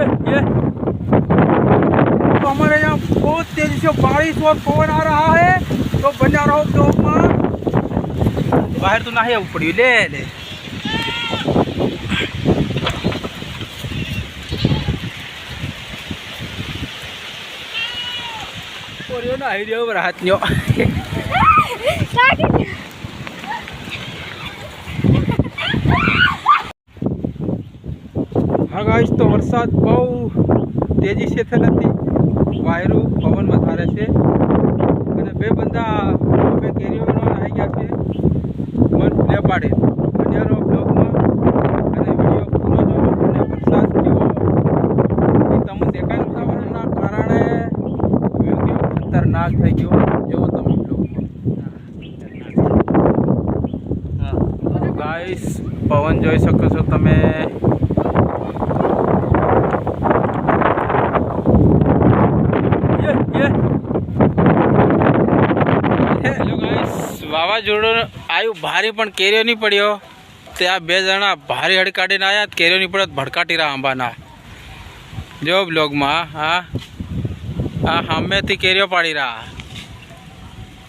तो हमारे यहाँ बहुत तेज़ी से बारिश और पवन आ रहा है तो बना रहो तो बाहर तो नहीं है ले ले और ये ना आई रही हो ગાઈસ તો વરસાદ બહુ તેજી છે નથી. વાયરું પવન વધારે છે. અને બે બંદા બે કેરીઓ આવી ગયા છે મન લેપાડે પાડે. બન્યારો બ્લોગમાં અને વીડિયો પૂરો જો અને વરસાદ કેવો એ તમને દેખાય ઉતાવળના કારણે વીડિયો ખતરનાક થઈ ગયો. જોવો તમે બ્લોગમાં. ગાઈસ પવન જોઈ શકો છો તમે. હેલો વાવાઝોડું આવ્યું ભારે પણ કેરીઓ નહીં પડ્યો તે આ બે જણા ભારે હડકાડીને આવ્યા કેરીઓ નહીં પડ્યો ભડકાટી રહ્યા આંબાના. જો બ્લોગમાં હા. આ સામેથી કેરીઓ પાડી રહ્યા.